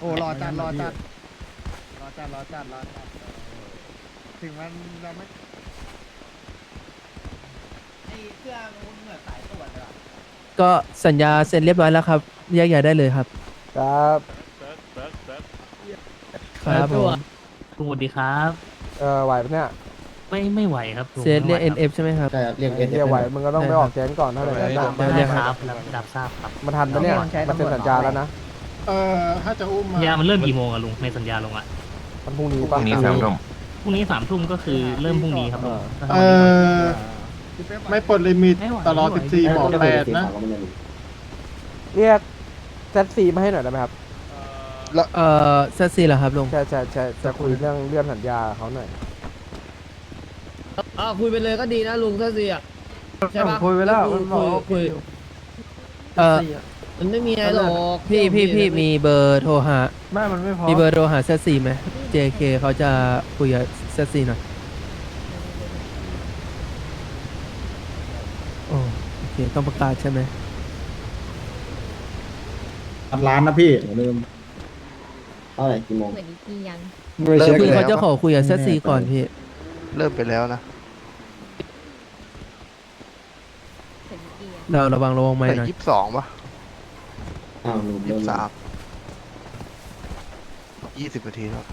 โอ้รอจัดรอจัดรอจัดรอจัดรอจัดถึงมันเราไม่ไอ้เสื้อมันเหมือนสายตรวจเลยอะก็สัญญาเซ็นเรียบร้อยแล้วครับแยกย้ายได้เลยครับ ครับครับผม สวัสดีครับ เออไหวปะเนี่ยไม่ไม่ไหวครับลุงเซตเรียก ไม่ไหว NF ใช่ไหมครับ ใช่ครับเรียกไอ้เฮียไหวมึงก็ต้องไปออกแก๊งก่อนเท่าไหร่คนะรับเดี๋ยวเรียกครับรับ รับทราบครับ มาทันปะเนี่ยมาเซ็นสัญญาแล้วนะ เออถ้าจะอุ้มมาสัญญามันเริ่มกี่โมงอะลุงในสัญญาลงอะมันพรุ่งนี้ปะพรุ่งนี้สามทุ่มพรุ่งนี้สามทุ่มก็คือเริ่มพรุ่งนี้ครับลุงเออไม่ปลดลิมิตตลอด14บอกแปดนะเรียกแซดซีมาให้หน่อยได้ไหมครับเอ่อเซตซีเหรอครับลุงใช่ใช่ใช่จะคุยเรื่องเรื่องสัญญาเขาหน่อยอ่าคุยไปเลยก็ดีนะลุงถ้าเสียใช่ปะคุยไปแล้วคุมันบอกยว่าคุยเอ่อ มันไม่มีอะไรหรอกพี่พี่พี่มีเบอร์โทรหา ไม่มันไม่พอมีเบอร์โทรหาเซตซีไหม JK เขาจะคุยกับเซตซีหน่อยโอ้โอเคต้องประกาศใช่ไหมพันล้านนะพี่อย่าลืมเท่าไหร่กี่โมงเหมือนอีกทียังเริ่มคือไปเขาแล้วจะขอคุยกับเซตซีก่อนพี่เริ่มไปแล้วนะเหมือนอีกทียังเราระวังระวังไม่แต่หน่อย ยี่สิบสองป่ะ อ้าวลืมยี่เริ่สิมบสามยี่สิบนาทีแล้ว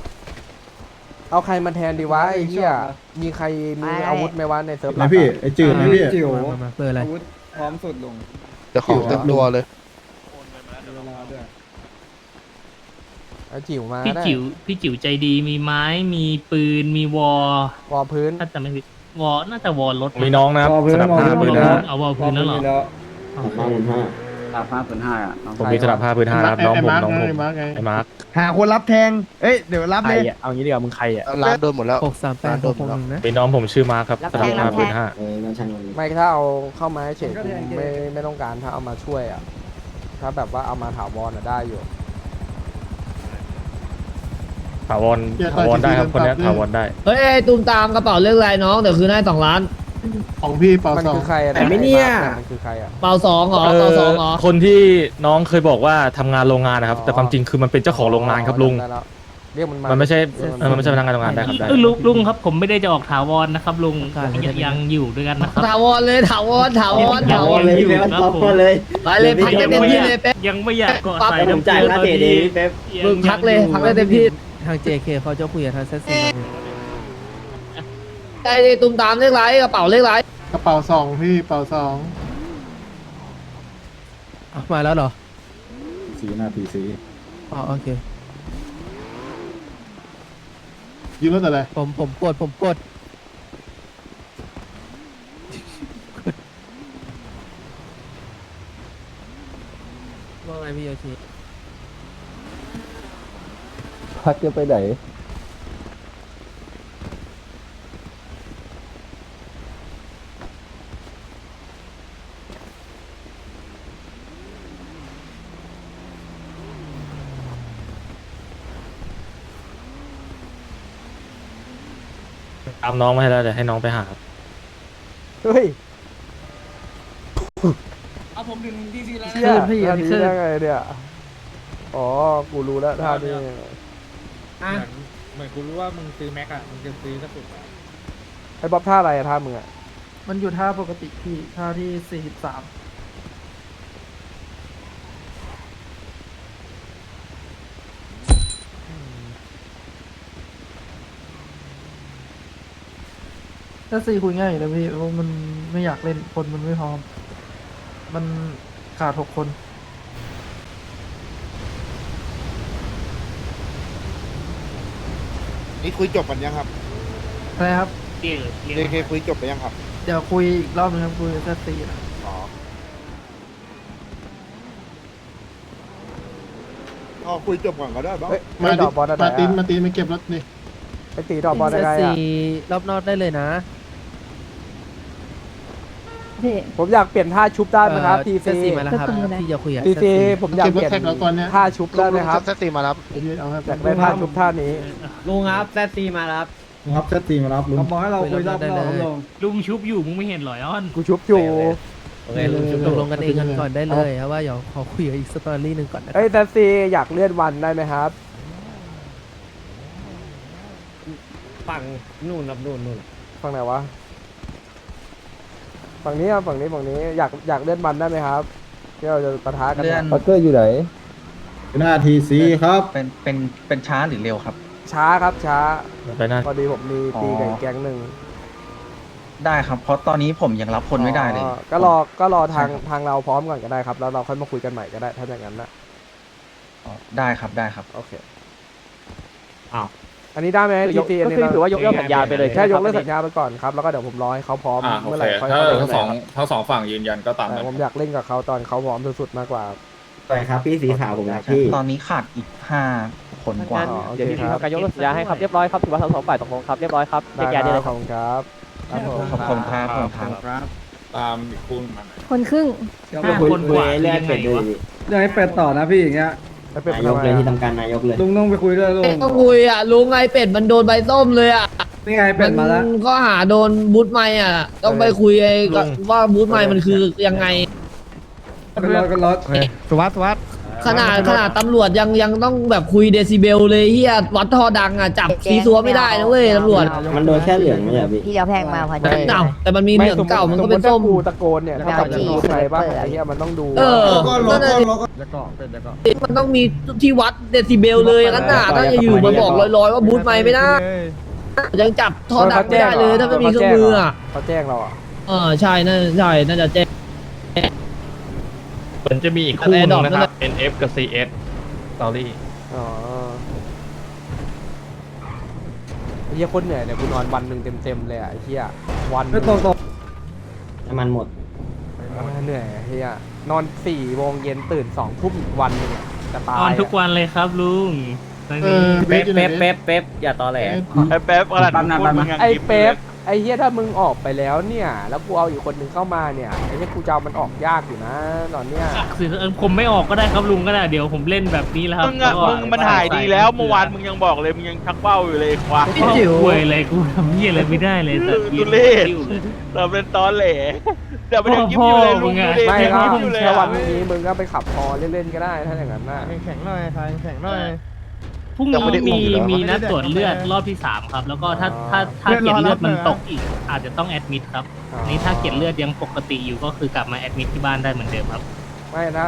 เอาใครมาแทนดีวะไอ้เหี้ยมีใครมีอาวุธไหมวะในเซิร์ฟหลันะกพี่อะไอจืดนะพี่จิ๋วมามาเบอร์อะไร อาวุธพร้อมสุดลงแต่ของเต็มตัวเลยเอาจิ๋วมาพี่ได้จิ๋วพี่จิ๋วใจดีมีไม้มีปืนมีวอลวอลพื้นถ้าจะไม่ผิดวอลน่าจะวอลรถมีน้องนะครับวอลพื้นสนับวอลห้าพื้พื้นนนะห้าเอาวอลพื้นแล้วเหรอสามห้าห มื่นห้าผมมีสนับห้าพื้นห้านะครับน้องผมน้องผมไอ้มาร์คไงไอ้มาร์คหาคนรับแทง เอ้ย เดี๋ยวรับใครเลยอะเอางี้ดีกว่ามึงใครอะร้านโดนหมดแล้ว หกสามแปดหกหกหนึ่งนะเป็นน้องผมชื่อมาร์คครับสนับห้าพื้นห้าเออนั่นช่างมันไม่ถ้าเอาเข้ามาให้เฉยกูไม่ไม่ต้องการถ้าเอามาช่วยอะ ถ้าแบบว่าเอามาถาวรอะได้อยู่ ถาวรถาวรได้ครับคนเนี้ยถาวรได้ เฮ้ยไอ้ตูมตามกระเป๋าเรื่องอะไรน้อง เดี๋ยวคืนให้สองล้าน ของพี่เปามันสองคือใครอะไหนไม่เนี่ย มันคือใครอะเป่าสองเหรอเป่าสองเหรอ คนที่น้องเคยบอกว่าทำงานโรงงานนะครับ แต่ความจริงคือมันเป็นเจ้าของโรงงานครับลุง ได้แล้วเรียกมันมา มันไม่ใช่เรียกเออมันไม่ใช่พนักงานโรงงานได้ครับได้เออลุงลุงครับผมไม่ได้จะออกถาวรนะครับลุงยังยังอยู่ด้วยกันนะครับ ถาวรเลยถาวรถาวรถาวรยังอยู่ครับผมไปเลยพักได้เต็มที่เลยเป๊ปยังไม่อยากกอดปั๊บใส่น้ำเกลือตอนนี้ยังมึงพักเลยพักได้เต็มที่ ทาง JK เขาจะคุยกับทางเซตซี ไอ้ตูมตามเรื่องไรกระเป๋าเรื่องไรกระเป๋าสองพี่เป๋าสองมาแล้วเหรอสีหน้าพีซีอ๋อโอเคยืมรถอะไรผมผมกดผมกดว่าไงพี่โยชิพักจะไปไหน น้องมาให้แล้วเดี๋ยวให้น้องไปหาครับเฮ้ยเอาผมถึงทีซีแล้วเชี่ยท่านี้ได้ไงเนี่ยอ๋อ กูรู้แล้วท่านี้อะเหมือนกูรู้ว่ามึงซื้อแม็กอะมึงจะซื้อสักสุดไอ้บ๊อบท่าอะไรอะท่ามึงอะมันอยู่ท่าปกติพี่ท่าที่สี่สิบสาม ถ้าสี่คุยง่ายอยู่แล้วพี่เพราะมันไม่อยากเล่นคนมันไม่พร้อม มันขาดหกคน นี่คุยจบกันยังครับใช่ครับ เรียกเรียก JK คุยจบไปยังครับเดี๋ยวคุยอีกรอบนึงครับคุยกับแซดสี่นะอ๋ออ๋อคุยจบก่อนก็ได้บ้างเฮ้ยไม่ดอกบอลอะไรมาตินอะมาตินมาเก็บรถนี่ไอ้ตีดอกบอลเซอะตไรซีอะรอบนอกได้เลยนะ ผมอยากเปลี่ยนท่าชุบได้ไหมครับทีเซซีตซีมาแล้วครับที่จะคุยกับทีเซตซีซีผมอยากเปลี่ยนเก็บรถแท็กแล้วก่อนเนี่ยท่าชุบได้ไหมครับเซตซีมารับยืดเอาครับอยากได้ท่าชุบท่านี้ลุงครับแซดซีมาครับครับแซดซีมารับลุงบอกให้เราคุยรอบนอกครับลงลุงชุบอยู่มึงไม่เห็นเหรออ้อนกูชุบอยู่โอเคเอลุงอชุบตกลงกันเองกันก่อนได้เลยครับว่าเดี๋ยวขอคุยกับอีกสตอรี่หนึ่งก่อนนะเอ้ยแซดซีอยากเลื่อนวันได้ไหมครับฝั่งนู่นครับนู่นนู่นฝั่งไหนวะ ฝั่งนี้ครับฝั่งนี้ฝั่งนี้อยากอยากเลื่อนวันได้ไหมครับที่เราจะปะทะกันเลื่อน ปักเกอร์อยู่ไหนหน้าทีซีครับเป็นเป็นเป็นช้าหรือเร็วครับ ช้าครับช้าไปหน้าพอดีผมมีตีกับอีกแก๊งหนึ่งได้ครับเพราะตอนนี้ผมยังรับคนไม่ได้เลย อ๋อก็รอก็รอทางใช่ครับ ทางเราพร้อมก่อนก็ได้ครับแล้วเราค่อยมาคุยกันใหม่ก็ได้ถ้าอย่างนั้นนะอ๋อได้ครับได้ครับ โอเค อ้าว อันนี้ได้ไหมทีซีอันนี้ถือว่ายกเลิกสัญญาไปเลยแค่ยกเลิกสัญญาไปก่อนครับแล้วก็เดี๋ยวผมรอให้เขาพร้อมอ่าโอเมื่อเคไหร่ค่อยถ้าเข้าไปทั้งสองทั้งสองฝั่งยืนยันก็ตามแต่นั้นผมอยากเล่นกับเขาตอนเขาพร้อมสุดๆมากกว่า ไปครับพี่สีขาวผมนะพี่ ตอนนี้ขาดอีกห้าคนกว่าอ๋อโอเคเดี๋ยวพี่ครับ ทำการยกเลิกสัญญาให้ครับเรียบร้อยครับถือว่าทั้งสองฝ่ายตกลงครับเรียบร้อยครับได้แยกย้ายได้คเลรับยขอบคุณครับครับผม ขอบคุณครับขอบคุณครับ ตามอีกคู่มาหน่อย คนครึ่งห้าคนกว่าคือยังไงวะเรื่องให้เป็ดต่อนะพี่อย่างเงี้ย แล้วเป็นทำไมอะลุงต้องไปคุยด้วยลุงต้องคุยอะลุงไอเป็ดมันโดนใบส้มเลยอะนี่ไงเป็ดมาแล้ว ก็หาโดนบูทไมค์อะ ต้องไปคุยไอ้กับว่าบูทไมค์มันคือยังไง เป็นรถเป็นรถสวัสดิ์สวัสดิ์ ขนาดขนาดตำรวจยังยังต้องแบบคุยเดซิเบลเลยเฮียวัดท่อดังอะจับซีซัวไม่ได้นะเว้ยตำรวจมันโดนแค่เหลืองไม่ใช่พี่พี่เอาแพงมาพอดีเอ้าแต่มันมีเหลืองเก่ามันก็เป็นส้มสติถ้ากูตะโกนเนี่ยถ้ากับไม่จะเอาดูใครบ้างเปิดไอ้เหี้ยมันต้องดูเออก็รถก็รถแล้วก็เป็นแล้วก็มันต้องมีที่วัดเดซิเบลเลยกันน่ะถ้าจะอยู่มาบอกลอยๆว่าบูทไมค์ไม่ได้ยังจับท่อดังไม่ได้เลยถ้าไม่มีเครื่องมืออะเขาแจ้งเราอะเออใช่น่าใช่น่าจะแจ้งเห มือนจะมีอีกคู่หนึงนะครับ NF กับ CS สตอรี่อ๋อไอ้เหี้ยโคนเหนื่อยเนี่ยกูนอนวันหนึ่งเต็มๆเลยอะไอ้เหี้ยวันหนึ่ไม่งตรงตรงอ่าเหนื่อยไอ้เหี้ยนอนสี่โมงเย็นตื่นสองทุ่มอีกวันหนึ่งอะจะตายออนทุกอะวันเลยครับลุงตอนนี้เป๊ปเป๊ปเป๊ปเป๊ปอย่าตอแหล ไอ้แป๊บอะไรพูดมึงยังไอ้ยิ้มเป๊ป ไอ้เหี้ยถ้ามึงออกไปแล้วเนี่ย แล้วกูเอาอีกคนหนึ่งเข้ามาเนี่ยไอ้เหี้ยกูจะเอามันออกยากอยู่นะ ตอนเนี้ยคือเออผมไม่ออกก็ได้ครับลุงก็ได้เดี๋ยวผมเล่นแบบนี้แล้วครับมึงอะมึงมันหายดีแล้วเมื่อวานมึงยังบอกเลยมึงยังชักเป้าอยู่เลยควายพี่จิ๋ว ป่วยอะไรกูทำเหี้ยอะไรไม่ได้เลยแต่ทุเรศ เราเป็นตอนแหลเดี๋ยวมันยังยิ้มอยู่เลยลุงดูดิไม่ยังก็ยิ้มอยู่เลยแค่วัอะนนี้มึงก็ไปขับพอเล่นๆก็ได้ถ้าอย่างนั้นน่ะแข็งๆหน่อยทายแข็งๆหน่อย พรุ่งยังไม่นี้ได้อุ้มีมอยู่เหรอมีนัดตรวจเลือดรอบที่สามครับ แล้วก็ถ้าถ้าถ้าเกล็ดเลือดมันตกอีก อาจจะต้องแอดมิดครับอันนี้ถ้าเกล็ดเลือดยังปกติอยู่ก็คือกลับมาแอดมิดที่บ้านได้เหมือนเดิมครับไม่นะ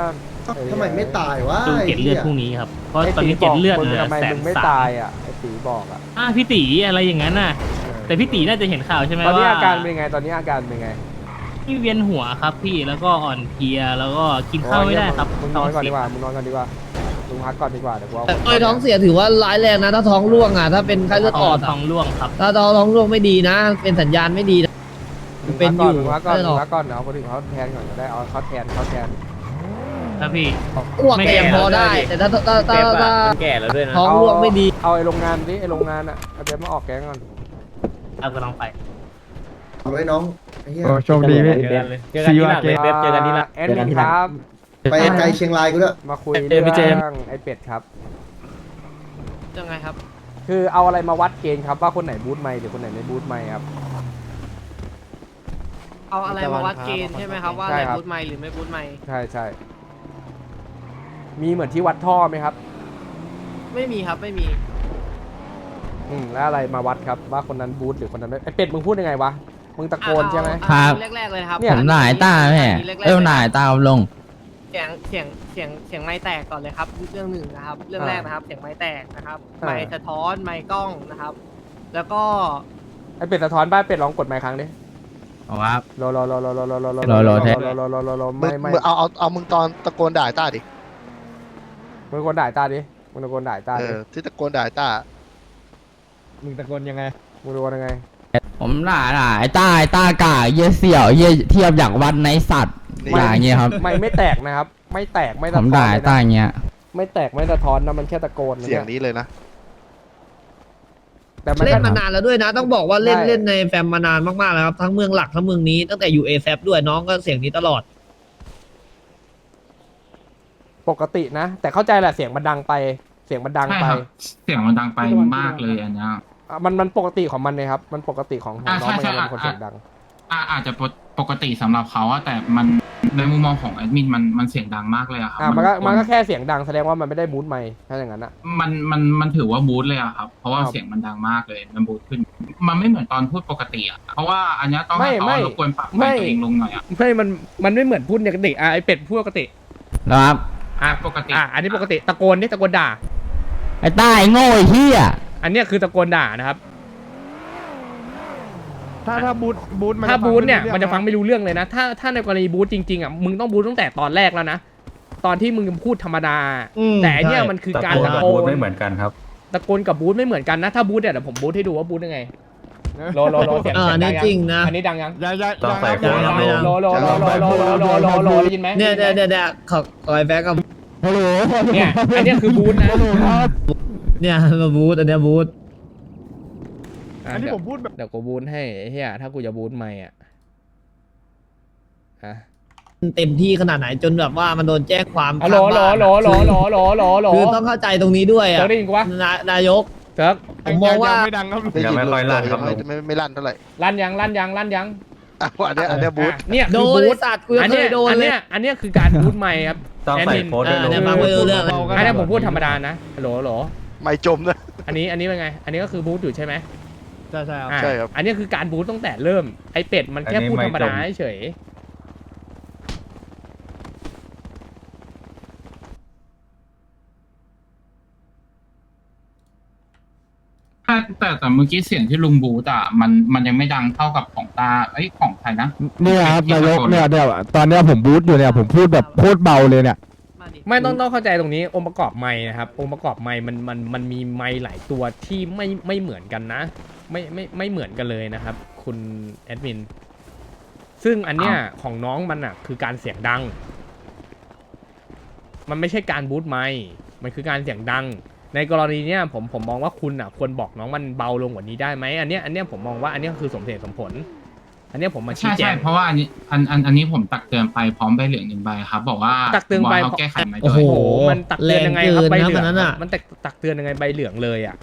ทำไมไม่ตายวะดูเกล็ดเลือดพรุ่งนี้ครับเพราะไอ้ตอนตีนี้บเกล็อดกเลือดมึเหงลือทำไมแสมึนงไม่สาตามยอะไอ้ตีบอกอะอ่าพี่ตีอะไรอย่างนั้นน่ะ แต่พี่ตีน่าจะเห็นข่าวใช่ไหมตอนนี้ว่าอาการเป็นไงตอนนี้อาการเป็นไงที่เวียนหัวครับพี่แล้วก็อ่อนเพลียแล้วก็กินข้าวไม่ได้ครับมึงนอนก่อนดีกว่ามึงนอนก่อนดีกว่า มึงพักก่อนดีกว่าเดี๋ยวกูเอาแต่เคยท้องเสียถือว่าร้ายแรงนะ ถ้าท้องร่วงอะถ้าเป็นไข้เลือดออดท้อะองร่วงครับ ถ้าท้องร่วงไม่ดีนะ เป็นสัญญาณไม่ดีนะมึงเป็นพักอยู่ก่อนมึงพักก่อนไข้เลือดออกมึงพักก่อนเอาคนอื่นเขาแทนก่อนก็ได้เอาเขาแทนเขาแทน ครับพี่ อ้วกไม่แกแก่ยังพอได้ แต่ถ้าถ้าถ้าถ้าแก่แล้วด้วยนะท้องร่วงไม่ดี เอาไอ้โรงงานดิไอ้โรงงานอะเอาเดี๋ยวมาออกแก๊งก่อนเอากำลังไปเอาไว้น้องไอ้เหี้ย โอ้โชคดีพี่ เจอกันเลยเจอกันที่หลังเลยเป๊ปเจอกันที่หลัง แอดมินครับ ไปไกลเชียงรายกูด้วยมาคุยเอ้เรื่ยพี่เจมส์ องไอ้เป็ดครับ ยังไงครับ คือเอาอะไรมาวัดเกณฑ์ครับว่าคนไหนบูทไม่หรือคนไหนไม่บูทไม่ครับ เอาอะไรมาวัดเกณฑ์ใช่ไหมครับว่าใช่อะไรครับ บูทไมค์หรือไม่บูทไมค์ใช่ใช่มีเหมือนที่วัดท่อไหมครับ ไม่มีครับไม่มี อืมแล้วอะไรมาวัดครับว่าคนนั้นบูทหรือคนนั้นไม่ไอ้เป็ดมึงพูดยังไงวะมึงตะโกนใช่ไหมครับ แรกๆเลยนะครับเนี่ยผมหน่ายต้าแม่เออหน่ายต้าลง เสียงเสียงเสียงเสียงไม้แตกก่อนเลยครับ เรื่องหนึ่งนะครับ เรื่องแรกนะครับ เสียงไม้แตกนะครับอ่าไม้สะท้อนไม้กล้องนะครับ แล้วก็ไอ้เป็ดสะท้อนบ้านเป็ดลองกดไมค์ครั้งดิครับรอรอรอรอรอรอรอรอรอรอแท้รอรอรอรอรอมึไม่งไม่มึงเอาเอาเอามึงตอนตะโกนด่าไอ้ต้าดิมึงตะโกนด่าตาดิมึงตะโกนด่าตาเอดิอที่ตะโกนด่าไอ้ต้ามึงตะโกนยังไงมึงตะโกนยังไงผมด่าด่าไอ้ต้าไอ้ต้ากาเยี่ยเสี่ยวเยี่ยเทียบอย่างวันในสัตว์ นี่ด่าอย่างเงี้ยครับ ไม่ไม่แตกนะครับ ไม่แตกไม่สะผมท้อนด่าเลไอ้ยต้านะอย่างเงี้ย ไม่แตกไม่สะท้อนนะมันแค่ตะโกนนะเสียงเนี่ยนี้เลยนะ แต่มันเล่ก็ นมานานแล้วด้วยนะ ต้องบอกว่าเล่นใช่ เล่นในแฟมมานานมากๆแล้วครับทั้งเมืองหลักทั้งเมืองนี้ตั้งแต่อยู่เอซด้วยน้องก็เสียงนี้ตลอด ปกตินะ แต่เข้าใจแหละเสียงมันดังไป เสียงมันดังไปเสียงมันดังไปมากเลยอันเนี้ย อะมันมันปกติของมันเลยครับ มันปกติของของอ่าน้องมันใช่เป็นคนใช่เสียงดังอาจจะปกติสำหรับเขาอะแต่มัน ในมุมมองของแอดมินมันมันเสียงดังมากเลยอะครับอ่ามันก็มันก็แค่เสียงดังแสดงว่ามันไม่ได้บูทไมค์ถ้าอย่างนั้นอะ มันมันมันถือว่าบูทเลยอะครับ เพราะว่าครับเสียงมันดังมากเลยมันบูทขึ้น มันไม่เหมือนตอนพูดปกติอะเพราะว่าอันเนี้ยต้องให้ไม่เขาไม่รบกวนปรับไม่ไมค์ตัวเองลงหน่อยอะไม่มันมันไม่เหมือนพูดปกติอะไอเป็ดพูดปกตินะครับ อะปกติอะอันนี้ปกติตะโกนนี่ตะโกนด่า ไอ้ต้าไอ้โง่ไอ้เหี้ยอันเนี้ยคือตะโกนด่านะครับ ถ้าถ้าบูทบูทมันถ้าจะฟังบูธเนี่ยไรู้มันจะฟังเรื่องไม่รู้เรื่องเลยนะ ถ้าถ้าในกรณีบูธจริงๆอะมึงต้องบูธตั้งแต่ตอนแรกแล้วนะตอนที่มึงพูดธรรมดาอืมแต่อันเนี่ยใช่มันคือการตะโกนไม่เหมือนกันครับตะโกนกับบูธไม่เหมือนกันนะถ้าบูธเนี่ยเดี๋ยวผมบูธให้ดูว่าบูธยังไงโลโลโลเสียงอ่าเสียงดันี่งยังจริงนะอันนี้ดังยังอย่าอย่าต้องใส่อย่าโฟนอย่าโลโลโลโลโลโลโลโลโลได้ยินไหมเนี่ยเนี่ยเนี่ยเนี่ยขอขอไอ้แฟกกับฮัลโหลเนี่ยอันเนี้ยคือบูธนะเนี่ยมาบูธอันเนี้ยบูธ อะอันนี้เดี๋ยวผมพูดแบบ เดี๋ยวกูบูธให้ไอ้เฮียถ้ากูจะบูธไม่อะฮะเต็มที่ขนาดไหนจนแบบว่ามันโดนแจ้งความอ๋อโหลโหลโหลโหลโหลโหลโหลโหลคือต้องเข้าใจตรงนี้ด้วยเจอะอได้ยินกูปะนานายกเซิร์กผมมองว่ายังไม่ดังครับได้ยินไม่ค่อยลั่นครับไม่ไม่ไม่ลั่นเท่าไหร่ลั่นยังลั่นยังลั่นยังอะอันเนี้ยอันเนี้ยบูทอะเนี่ยโดคือนบูไอ้ธสัตว์กูยังอันเคเนี้ยยโดนอันเลยเนี้ยอันเนี้ยคือการบูธไม่ครับต้องใส่แดมินโค้ดด้วยอ่าลูกเนี่ยฟังไม่รู้เรื่องอันเนี้ยผมพูดธรรมดานะฮัลโหลฮัลโหลไม่จมนะอันนี้อันนี้เป็นไง อันนี้ก็คือบูธอยู่ใช่ไหม ใช่ใช่ครับ อะใช่ครับ อันนี้คือการบูธตั้งแต่เริ่ม ไอเป็ดมันแค่อันนี้พูดไม่ธรรมดาจม เฉย แต่แต่แต่เมื่อกี้เสียงที่ลุงบูทอะมันมันยังไม่ดังเท่ากับของตาไอ้ยของใครนะ เนี่ยครับนายกเนี่ยเดี๋ยวตอนเนี้ยผมบูทอยู่เนี่ยผมพูดแบบโคตรเบาเลยเนี่ยมาดิ ไม่ต้องต้องเข้าใจตรงนี้องค์ประกอบไม้นะครับ องค์ประกอบไม้มันมันมันมีไม้หลายตัวที่ไม่ไม่เหมือนกันนะ ไม่ไม่ไม่เหมือนกันเลยนะครับ คุณแอดมินซึ่งอันเนี้ยของน้องมันอะ คือการเสียงดัง มันไม่ใช่การบูทไม้มันคือการเสียงดัง ในกรณีเนี้ยผมผมมองว่าคุณอะควรบอกน้องมันเบาลงกว่านี้ได้ไหมอันเนี้ยอันเนี้ยผมมองว่าอันเนี้ยคือสมเหตุสมผล อันเนี้ยผมมาชี้ใช่แจใช่ง เพราะว่าอันนี้อันอันอันนี้ผมตักเตือนไปพร้อมใบเหลืองหนึ่งใบครับ บอกว่าตักเตือนไปบกให้เขาแก้ไขไหมโอ้ด้วยโหโอ้โห มันตักเตือนยังไงครับแรงใบเกินนะเหลืองคนนั้นอะ มันตักตักเตือนยังไงใบเหลืองเลยอะ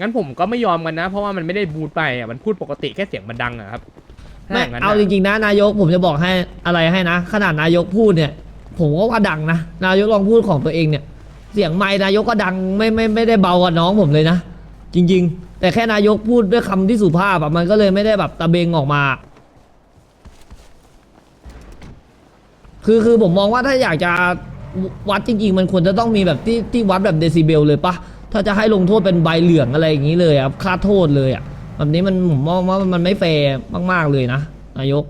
งั้นผมก็ไม่ยอมกันนะ เพราะว่ามันไม่ได้บูทไปอะมันพูดปกติแค่เสียงมันดังอะครับถ้ไม่ย่งนั้นเอาน่ะจริงๆนะนายกผมจะบอกให้อะไรให้นะ ขนาดนายกพูดเนี่ย ผมก็ว่าดังนะ นายกลองพูดของตัวเองเนี่ย เสียงไม้นายกก็ดังไม่ไม่ไม่ได้เบากว่าน้องผมเลยนะ จริง ๆ แต่แค่นายกพูดด้วยคำที่สุภาพอะมันก็เลยไม่ได้แบบตะเบงออกมา คือคือผมมองว่าถ้าอยากจะวัดจริง ๆ มันควรจะต้องมีแบบที่ที่วัดแบบเดซิเบลเลยปะถ้าจะให้ลงโทษเป็นใบเหลืองอะไรอย่างนี้เลยอะค่าโทษเลยอะแบบนี้มันผมมองว่ามันไม่แฟร์มาก ๆเลยนะนายก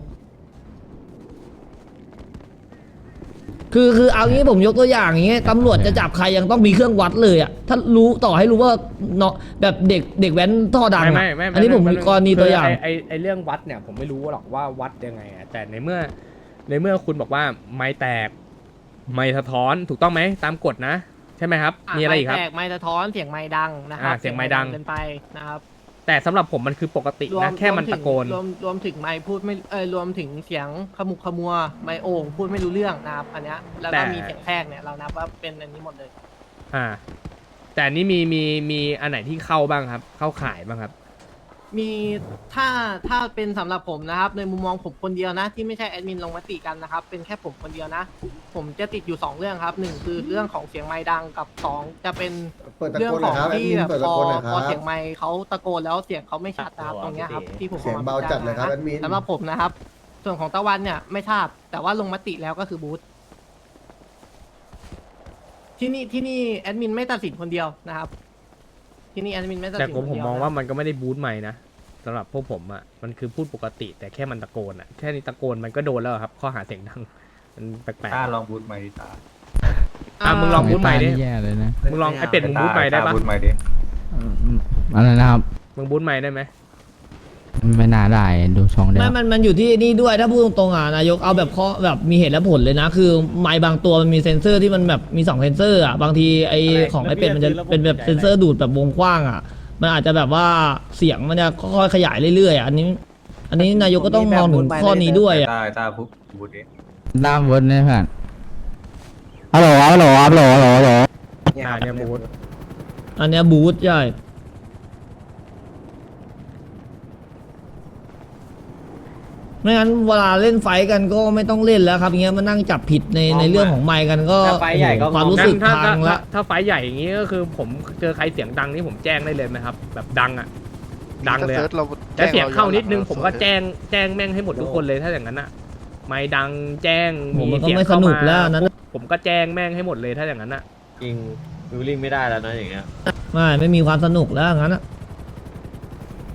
คือคือเอางี้ผมยกตัวอย่างอย่างเงี้ยตำรวจจะจับใครยังต้องมีเครื่องวัดเลยอะถ้ารู้ต่อให้รู้ว่าเนาะแบบเด็กเด็กแว้นท่อดังไม่อะไม่ไม่อันนี้ผมมีกรณีตัวอย่าง คืไไอไอเรื่องวัดเนี่ยผมไม่รู้หรอกว่าวัดยังไงอะแต่ในเมื่อในเมื่อคุณบอกว่าไม้แตก ไม้สะท้อนถูกต้องไหมตามกฎนะ ใช่ไหมครับ มีอะไรอีกครับไแตกไม้สะท้อนเสียงไม้ดังนะครับอ่าเสียงไมค์ดัง เกินไปนะครับ แต่สำหรับผมมันคือปกติรวนะมแค่มันรวถึตะงโกน รวมรวมถึงไม้พูดไม่เออรวมถึงเสียงขมุกขมัวไม้โอ่งพูดไม่รู้เรื่องนะครับอันเนี้ยแล้วแต่ก็มีเสียงแทรกเนี่ยเรานับว่าเป็นอันนี้หมดเลย อ่า แต่อันนี่มีมีมีอันไหนที่เข้าบ้างครับ เข้าขายบ้างครับ มีถ้าถ้าเป็นสำหรับผมนะครับ ในมุมมองผมคนเดียวนะ ที่ไม่ใช่แอดมินลงมติกันนะครับ เป็นแค่ผมคนเดียวนะ ผมจะติดอยู่สองเรื่องครับหนึ่งคือเรื่องของเสียงไม้ดังกับสองจะเป็นเปิดตะเรื่องโกนหขน่อองยครับแอดที่มินแบบเปิดพตะอโกนหน่อยคพอรับเสียงไมค์เขาตะโกนแล้วเสียงเขาไม่ชัดนะครับตรงเนี้ยครับที่ผมเสียงอมเบาพิจรณจัดเลยครับนะแอดมิน สำหรับผมนะครับ ส่วนของตะวันเนี่ยไม่ทราบแต่ว่าลงมติแล้วก็คือบูธที่นี่ที่นี่แอดมินไม่ตัดสินคนเดียวนะครับ ที่นี่แอดมินไม่ตัดแต่สินผมคนผมเดียวมองนะ ว่ามันก็ไม่ได้บูทใหม่นะ สำหรับพวกผมอะมันคือพูดปกติ แต่แค่มันตะโกนอะแค่นี้ตะโกนมันก็โดนแล้วครับ ข้อหาเสียงดัง มันแปลกต้าลองบูทไมค์ดิตาๆอะมึงลองบูทใหม่ดิ แย่เลยนะมึงลองไอเป็ด มึงบูทใหม่ได้ปะบูทไมค์ดิอะไรนะครับมึงบูทใหม่ได้ไหมไม่น่าได้ดูช่องเดียวไม่มันมันอยู่ที่นี่ด้วยถ้าพูดตรงๆอะนายกเอาแบบข้อแบบมีเหตุและผลเลยนะ คือไม้บางตัวมันมีเซ็นเซอร์ที่มันแบบมีสองเซ็นเซอร์อะบางทีไอของไอเป็ดมันจะเป็นแบบเซ็นเซอร์ดูดแบบวงกว้างอะ มันอาจจะแบบว่าเสียงมันจะค่อยๆขยายเรื่อยๆอะอันนี้ อันนี้นายกก็ต้องมองถึงข้อนี้ด้วยอะต้าต้าพูดบูทดิด้ามบนเนี่ยเพื่อนฮัลโหลฮัลโหลฮัลโหลฮัลโหลฮัลโหลอ่าเนี่ยบูทอันเนี้ยบูทใช่ ไม่งั้นเวลาเล่นไฟท์กันก็ไม่ต้องเล่นแล้วครับอย่างเงี้ยมานั่งจับผิดในในเรื่องของไมค์กันก็แต่ไฟท์ใหญ่ก็โอ้โหความรู้สึกถ้าพัถ้างถ้าละถ้าไฟล์ใหญ่อย่างงี้ก็คือผมเจอใครเสียงดังนี่ผมแจ้งได้เลยไหมครับ แบบดังอะ ดังเลยถ้าอะเซิร์ชเราแต่เสียงเข้านิดนึงรผมก็แจ้งแจ้งแม่งให้หมดทุกคนเลยถ้าอย่างนั้นอะ ไม่ดังแจ้งโหมันก็เสียงไม่สเข้านุกมาแล้วอันนั้นปุ๊บผมก็แจ้งแม่งให้หมดเลยถ้าอย่างนั้นอะ จริงวิลลิ่งไม่ได้แล้วนะอย่างเงี้ย ไม่ไม่มีความสนุกแล้วงั้นอะ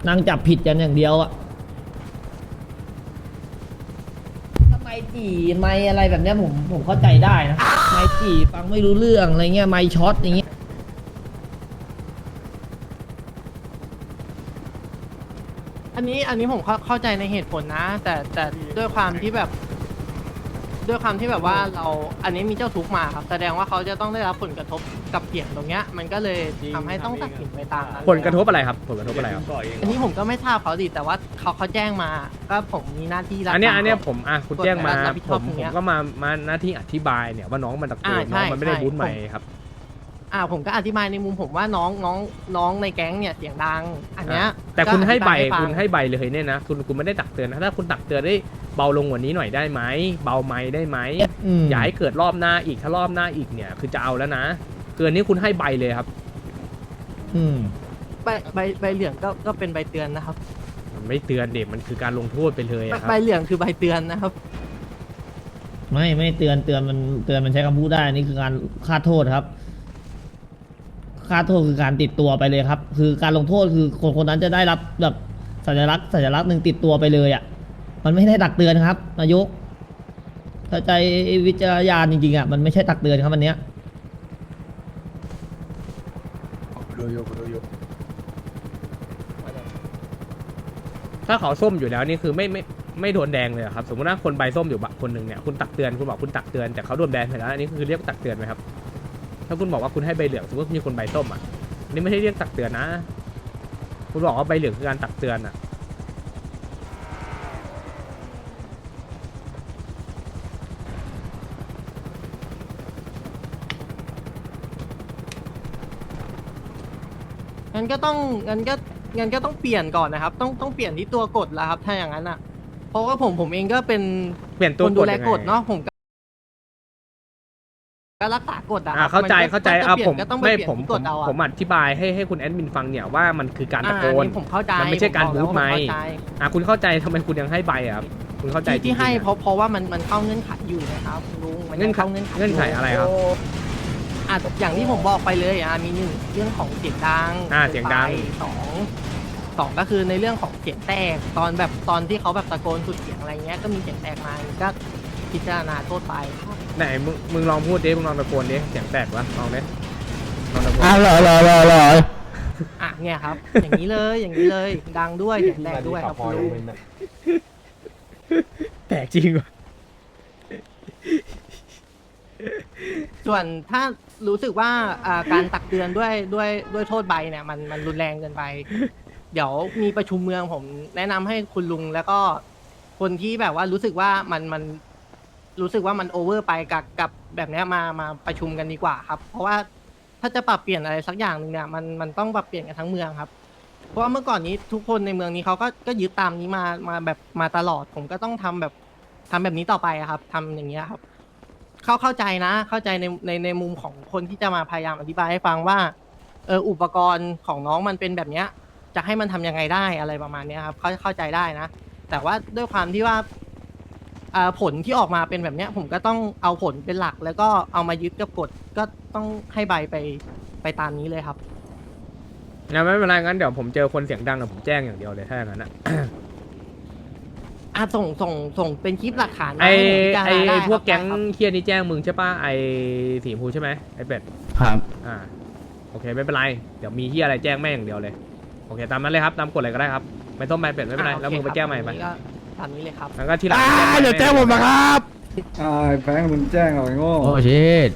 นั่งจับผิดกันอย่างเดียวอะทำไม จี่ไม่อะไรแบบเนี้ยผมผมเข้าใจได้นะไม่จี่ฟังไม่รู้เรื่องอะไรเงี้ยไม่ช็อตอย่างเงี้ยอันนี้อันนี้ผมเข้าเข้าใจในเหตุผลนะ แต่แต่ด้วยความที่แบบ ด้วยความที่แบบว่าเราอันนี้มีเจ้าทุกข์มาครับ แสดงว่าเขาจะต้องได้รับผลกระทบ กับเสียงตรงเนี้ยมันก็เลยทำให้ต้องตัดสินไปตามนั้นผลกระทบอะไรครับ ผลกระทบอะไรครับ อันนี้ผมก็ไม่ทราบเขาดิแต่ว่าเขาเขาแจ้งมาก็ผมมีหน้าที่รับอันเนี้ยฟัง อันเนี้ยผมอะคุณแจ้งมารับผิดชผอบมตรงผเนี้มยก็มามาหน้าที่อธิบายเนี่ยว่าน้องมันตะโกอ่านน้องมันไม่ได้ใช่บูทใหม่ใช่ครับ อ่าผมก็อธิบายในมุมผมว่าน้องน้องน้องในแก๊งเนี่ยเสียงดัง อันเนี้ยแต่คุณให้ใบก็อธิายคุณฟังให้ใบเลยเนี่ยนะคุณคุณไม่ได้ตักเตือนนะถ้าคุณตักเตือนได้เบาลงกว่านี้หน่อยได้ไหมเบาไม้ได้ไหมอืมอย่าให้เกิดรอบหน้าอีกถ้ารอบหน้าอีกเนี่ยคือจะเอาแล้วนะเกินนี้คุณให้ใบเลยครับ อืม ใบใบใบเหลืองก็ก็เป็นใบเตือนนะครับ มันไม่เตือนเด็กมันคือการลงโทษไปเลยใบอะครัใบบเหลืองคือใบเตือนนะครับ ไม่ไม่เตือนเตือนมันเตือนมันใช้คำพูดได้นี่คือการค่าโทษครับค่าโทษคือการติดตัวไปเลยครับ คือการลงโทษคือคนคนนั้นจะได้รับแบบสัญลักษณ์สัญลักษณ์หนึ่งติดตัวไปเลยอะมันไม่ได้ตักเตือนครับ นายกถ้าใจวิจารณญาณจริงๆอะมันไม่ใช่ตักเตือนครับอันเนี้ย ถ้าเขาส้มอยู่แล้วนี่คือไม่ไม่ไม่โดนแดงเลยเหรอครับ สมมติว่าคนใบส้มอยู่บะคนหนึ่งเนี่ยคุณตักเตือนคุณบอกคุณตักเตือนแต่เขาโดนแบนไปแล้วอันนี้คือเรียกตักเตือนไหมครับ ถ้าคุณบอกว่าคุณให้ใบเหลืองสมมติมีคนใบส้มอะอันนี่ไม่ใช่เรียกตักเตือนนะ คุณบอกว่าใบเหลืองคือการตักเตือนอะงั้นก็ต้องงั้นก็ งั้นก็ต้องเปลี่ยนก่อนนะครับ ต้องต้องเปลี่ยนที่ตัวกฎแล้วครับ ถ้าอย่างนั้นอะ เพราะว่าผมผมเองก็เป็นเปลี่ยนตัวคนดูแลยังไงกฎเนาะผมก็ก็รักษากฎอะคอ่ารับเข้าใจมันก็เข้าใจถ้อะจะเปลี่ยผมนก็ต้องไปไม่เปลี่ยนผมที่ผกมฎเอาอะผมอธิบายให้ให้คุณแอดมินฟังเนี่ยว่ามันคือการตะโกอ่นผมเข้าใจมันไม่ใช่การผบอกแล้วบูทไมค์ว่าเข้าใจอะคุณเข้าใจทำไมคุณยังให้ใบอะครับคุณเข้าใจที่ที่จริงๆให้อะเพราะเพราะว่ามันมันเข้าเงื่อนไขอยู่นะครับลุงมันเงื่ยัอนงไขเข้าเงื่อนไขเงื่อนไขอะไรครับ อะอย่างที่ผมบอกไปเลยอะมีหนึ่งเรื่องของเสียงดังอ่าเสียงดัง ไปสอง สองก็คือในเรื่องของเสียงแตกตอนแบบตอนที่เขาแบบตะโกนสุดเสียงอะไรเงี้ยก็มีเสียงแตกมาก็พิจารณาโทษไปไหนมึงมึงลองพูดดิมึงลองตะโกนดิเสียงแตกวะลองดิลองตะโกนอะรอรอรอรออะเนี่ยครับ อย่างนี้เลยอย่างนี้เลยดังด้วยเสียงแตกด้วยครับคุณลุงแตกจริงวะส่วนถ้ารู้สึกว่าอ่าการตักเตือนด้วยด้วยด้วยโทษใบเนี่ยมันมันรุนแรงเกินไป เดี๋ยวมีประชุมเมืองผมแนะนำให้คุณลุงแล้วก็คนที่แบบว่ารู้สึกว่ามันมันรู้สึกว่ามันโอเวอร์ไปกับกับแบบเนี้ยมามาประชุมกันดีกว่าครับ เพราะว่าถ้าจะปรับเปลี่ยนอะไรสักอย่างหนึ่งเนี่ยมันมันต้องปรับเปลี่ยนกันทั้งเมืองครับ เพราะว่าเมื่อก่อนนี้ทุกคนในเมืองนี้เขาก็ก็ยึดตามนี้มามาแบบมาตลอดผมก็ต้องทำแบบทำแบบนี้ต่อไปอะครับทำอย่างเงี้ยครับ เข้าเข้าใจนะ เข้าใจในในในมุมของคนที่จะมาพยายามอธิบายให้ฟังว่า เอออุปกรณ์ของน้องมันเป็นแบบเนี้ย จะให้มันทำยังไงได้อะไรประมาณเนี้ยครับเข้าเข้าใจได้นะ แต่ว่าด้วยความที่ว่าอ่าผลที่ออกมาเป็นแบบเนี้ย ผมก็ต้องเอาผลเป็นหลัก แล้วก็เอามายึดกับกฎก็ต้องให้ใบไปไปตามนี้เลยครับ งั้นไม่เป็นไรงั้นเดี๋ยวผมเจอคนเสียงดังเดี๋ยวผมแจ้งอย่างเดียวเลยถ้าอย่างนั้นอะอะส่งส่งส่งเป็นคลิปหลักฐานมาไอให้ผมพิจารไอณาได้ไอครับพวกแก๊งได้ครับ เคียนี่แจ้งมึงใช่ป่ะไอสีชมพูใช่ไหมไอเป็ดครับ อ่าโอเคไม่เป็นไรเดี๋ยวมีเฮียอะไรแจ้งแม่งอย่างเดียวเลยโอเคตามนั้นเลยครับตามกฎอะไรก็ได้ครับไม่ต้องไปเป็ดไม่เป็นไรอะแล้วมึงโอไปเคแจ้งใหม่ไปครับตามนี้เลยครับแล้วก็ทีหลังอ่าใหม่เดี๋ยวแจ้งผมนะครับอ่าแฟงมึงแจ้งเอาไอ้โง่ โอ้ชิต